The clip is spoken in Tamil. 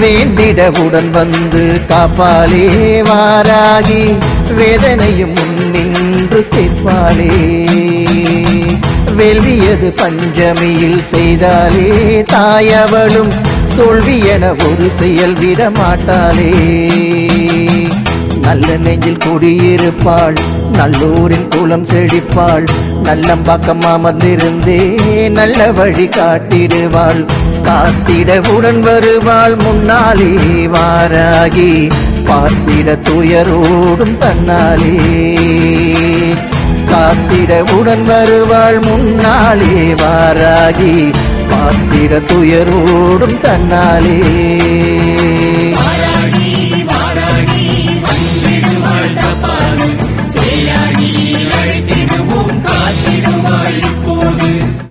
வேண்டிட உடன் வந்து காப்பாலே வாராகி வேதனையும் நின்று கேட்பாளே வெல்வியது பஞ்சமியில் செய்தாலே தாயவளும் தோல்வி என ஒரு செயல் விட மாட்டாளே நல்ல நெஞ்சில் குடியிருப்பாள் நல்லூரின் குளம் செழிப்பாள் நல்லம்பாக்கம் அமர்ந்திருந்தே நல்ல வழி காட்டிடுவாள். காத்திட உடன் வருவாள் முன்னாலே வாராகி. பார்த்திட துயரோடும் தன்னாலே. காத்திட உடன் வருவாள் முன்னாலே வாராகி. பார்த்திட துயரோடும் தன்னாலே.